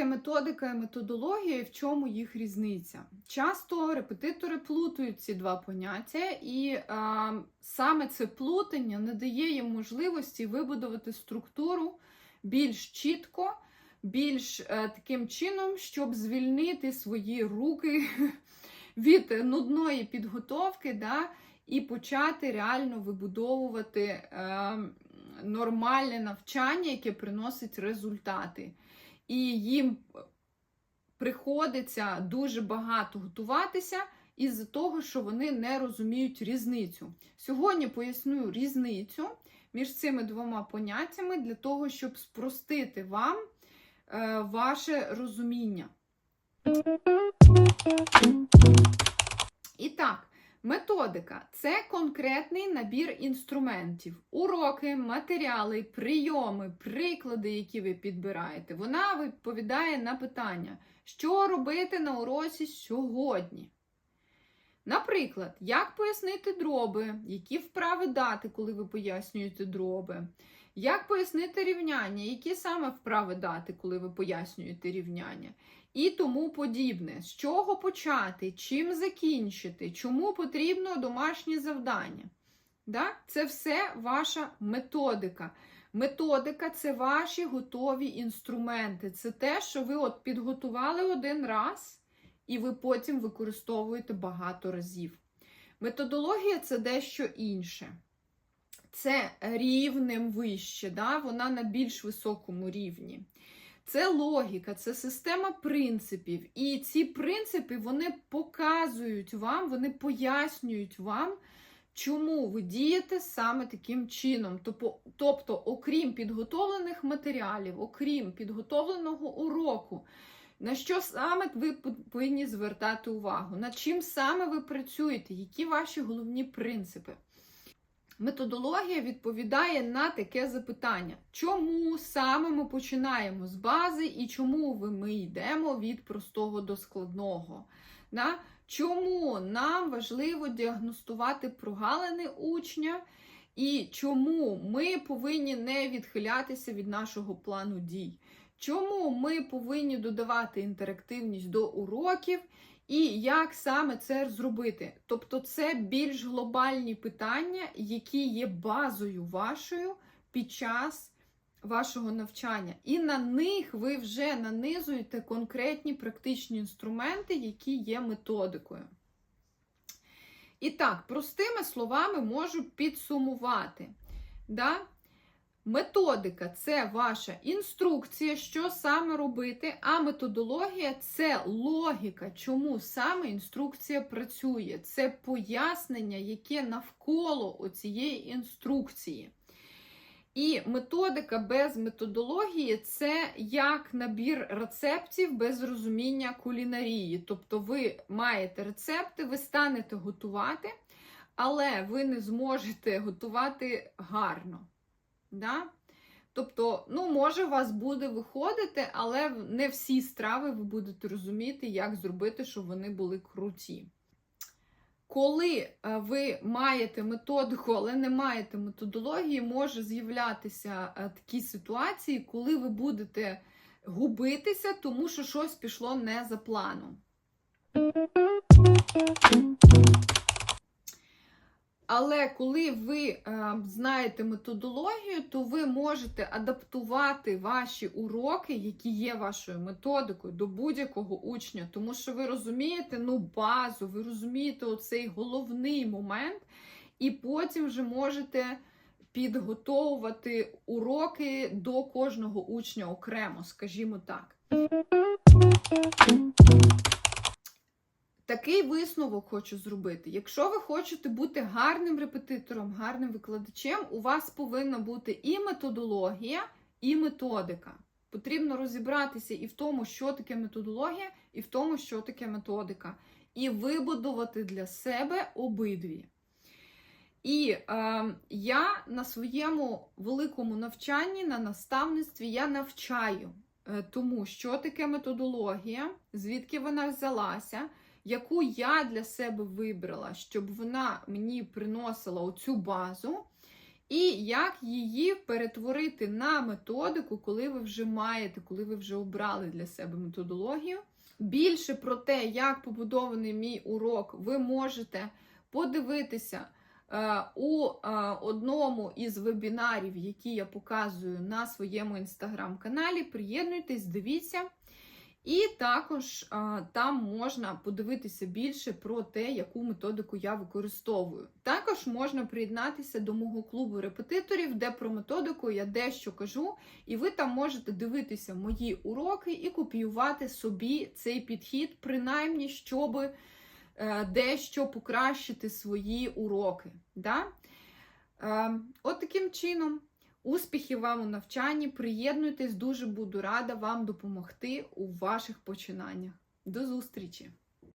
таке методика і методологія, і в чому їх різниця? Часто репетитори плутають ці два поняття, і е, саме це плутання не дає їм можливості вибудувати структуру більш чітко, більш е, таким чином, щоб звільнити свої руки від нудної підготовки, да, і почати реально вибудовувати е, нормальне навчання, яке приносить результати. І їм приходиться дуже багато готуватися із-за того, що вони не розуміють різницю. Сьогодні поясню різницю між цими двома поняттями для того, щоб спростити вам е, ваше розуміння. І так, методика це конкретний набір інструментів, уроки, матеріали, прийоми, приклади, які ви підбираєте. Вона відповідає на питання, що робити на уроці сьогодні. Наприклад, як пояснити дроби, які вправи дати, коли ви пояснюєте дроби, як пояснити рівняння, які саме вправи дати, коли ви пояснюєте рівняння, і тому подібне. З чого почати, чим закінчити, чому потрібно домашнє завдання. Да? Це все ваша методика. Методика це ваші готові інструменти. Це те, що ви от підготували один раз і ви потім використовуєте багато разів. Методологія це дещо інше. Це рівнем вище, да? вона на більш високому рівні. Це логіка, це система принципів. І ці принципи вони показують вам, вони пояснюють вам, чому ви дієте саме таким чином. Тобто, окрім підготовлених матеріалів, окрім підготовленого уроку, на що саме ви повинні звертати увагу? Над чим саме ви працюєте? Які ваші головні принципи? Методологія відповідає на таке запитання, чому саме ми починаємо з бази і чому ми йдемо від простого до складного? Чому нам важливо діагностувати прогалини учня, і чому ми повинні не відхилятися від нашого плану дій? Чому ми повинні додавати інтерактивність до уроків? І як саме це зробити? Тобто це більш глобальні питання, які є базою вашою під час вашого навчання. І на них ви вже нанизуєте конкретні практичні інструменти, які є методикою. І так, простими словами можу підсумувати. Да? Методика це ваша інструкція, що саме робити, а методологія це логіка, чому саме інструкція працює. Це пояснення, яке навколо цієї інструкції. І методика без методології це як набір рецептів без розуміння кулінарії. Тобто ви маєте рецепти, ви станете готувати, але ви не зможете готувати гарно. Да? Тобто, ну, може, у вас буде виходити, але не всі страви ви будете розуміти, як зробити, щоб вони були круті. Коли е, ви маєте методику, але не маєте методології, може з'являтися е, такі ситуації, коли ви будете губитися, тому що щось пішло не за планом. Але коли ви е, знаєте методологію, то ви можете адаптувати ваші уроки, які є вашою методикою, до будь-якого учня. Тому що ви розумієте ну, базу, ви розумієте оцей головний момент, і потім вже можете підготовувати уроки до кожного учня окремо, скажімо так. Такий висновок хочу зробити. Якщо ви хочете бути гарним репетитором, гарним викладачем, у вас повинна бути і методологія, і методика. Потрібно розібратися і в тому, що таке методологія, і в тому, що таке методика. І вибудувати для себе обидві. І е, я на своєму великому навчанні, на наставництві я навчаю е, тому, що таке методологія, звідки вона взялася яку я для себе вибрала, щоб вона мені приносила оцю базу. і як її перетворити на методику, коли ви вже маєте, коли ви вже обрали для себе методологію. Більше про те, як побудований мій урок, ви можете подивитися е, у е, одному із вебінарів, які я показую на своєму інстаграм-каналі. Приєднуйтесь, дивіться. І також а, там можна подивитися більше про те, яку методику я використовую. Також можна приєднатися до мого клубу репетиторів, де про методику я дещо кажу, і ви там можете дивитися мої уроки і копіювати собі цей підхід, принаймні, щоб е, дещо покращити свої уроки. Да? Е, от таким чином. Успіхів вам у навчанні, приєднуйтесь, дуже буду рада вам допомогти у ваших починаннях. До зустрічі!